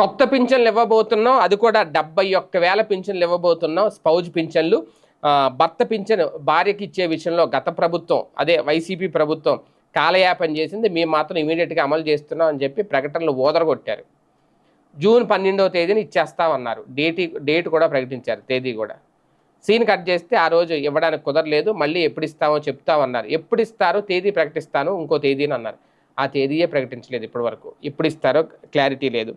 కొత్త పింఛన్లు ఇవ్వబోతున్నాం. అది కూడా డెబ్బై ఒక్క వేల పింఛన్లు ఇవ్వబోతున్నాం. స్పౌజ్ పింఛన్లు. భర్త పింఛన్ భార్యకి ఇచ్చే విషయంలో గత ప్రభుత్వం అదే వైసీపీ ప్రభుత్వం కాలయాపన చేసింది. మేము మాత్రం ఇమీడియట్గా అమలు చేస్తున్నాం అని చెప్పి ప్రకటనలు ఓదరగొట్టారు జూన్ పన్నెండవ తేదీన ఇచ్చేస్తామన్నారు. డేట్ డేట్ కూడా ప్రకటించారు తేదీ కూడా. సీన్ కట్ చేస్తే ఆ రోజు ఇవ్వడానికి కుదరలేదు. మళ్ళీ ఎప్పుడు ఇస్తామో చెప్తామన్నారు. ఎప్పుడు ఇస్తారో తేదీ ప్రకటిస్తాను ఇంకో తేదీని అన్నారు ఆ తేదీయే ప్రకటించలేదు ఇప్పటి వరకు ఎప్పుడు ఇస్తారో క్లారిటీ లేదు.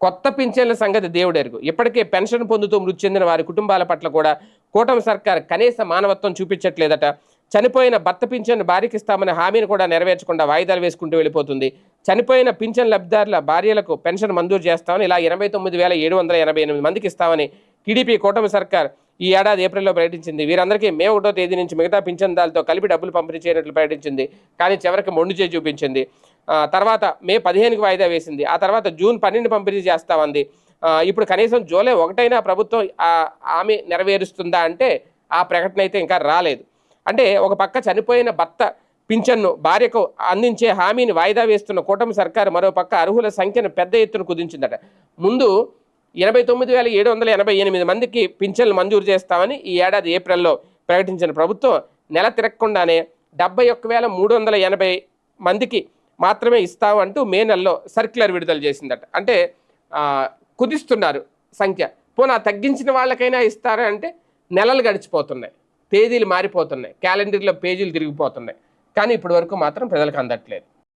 కొత్త పింఛన్ల సంగతి దేవుడెరుగు ఇప్పటికే పెన్షన్ పొందుతూ మృతి చెందిన వారి కుటుంబాల పట్ల కూడా కూటమి సర్కార్ కనీస మానవత్వం చూపించట్లేదట. చనిపోయిన భర్త పింఛన్ భార్యకి ఇస్తామనే హామీని కూడా నెరవేర్చకుండా వాయిదాలు వేసుకుంటూ వెళ్ళిపోతుంది. చనిపోయిన పింఛన్ లబ్ధిదారుల భార్యలకు పెన్షన్ మంజూరు చేస్తామని ఇలా ఇరవై తొమ్మిది వేల ఏడు వందల ఎనభై ఎనిమిది మందికి ఇస్తామని టీడీపీ కూటమి సర్కార్ ఈ ఏడాది ఏప్రిల్లో ప్రకటించింది. వీరందరికీ మే ఒకటో తేదీ నుంచి మిగతా పింఛన్దారులతో కలిపి డబ్బులు పంపిణీ చేయనట్లు ప్రకటించింది. కానీ చివరికి మొండు చేయి చూపించింది. తర్వాత మే పదిహేనుకి వాయిదా వేసింది. ఆ తర్వాత జూన్ పన్నెండు పంపిణీ చేస్తామంది. ఇప్పుడు కనీసం జూలై ఒకటైనా ప్రభుత్వం ఆ హామీ నెరవేరుస్తుందా అంటే ఆ ప్రకటన అయితే ఇంకా రాలేదు. అంటే ఒక పక్క చనిపోయిన భర్త పింఛన్ను భార్యకు అందించే హామీని వాయిదా వేస్తున్న కూటమి సర్కారు మరోపక్క అర్హుల సంఖ్యను పెద్ద ఎత్తున కుదించిందట. ముందు ఎనభై తొమ్మిది వేల ఏడు వందల ఎనభై ఎనిమిది మందికి పింఛన్లు మంజూరు చేస్తామని ఈ ఏడాది ఏప్రిల్లో ప్రకటించిన ప్రభుత్వం నెల తిరగకుండానే డెబ్బై ఒక్క వేల మూడు వందల ఎనభై మందికి మాత్రమే ఇస్తామంటూ మే నెలలో సర్క్యులర్ విడుదల చేసిందట. అంటే కుదిస్తున్నారు సంఖ్య. పోనా తగ్గించిన వాళ్ళకైనా ఇస్తారా అంటే నెలలు గడిచిపోతున్నాయి. తేదీలు మారిపోతున్నాయి. క్యాలెండర్లో పేజీలు తిరిగిపోతున్నాయి. కానీ ఇప్పటి వరకు మాత్రం ప్రజలకు అందట్లేదు.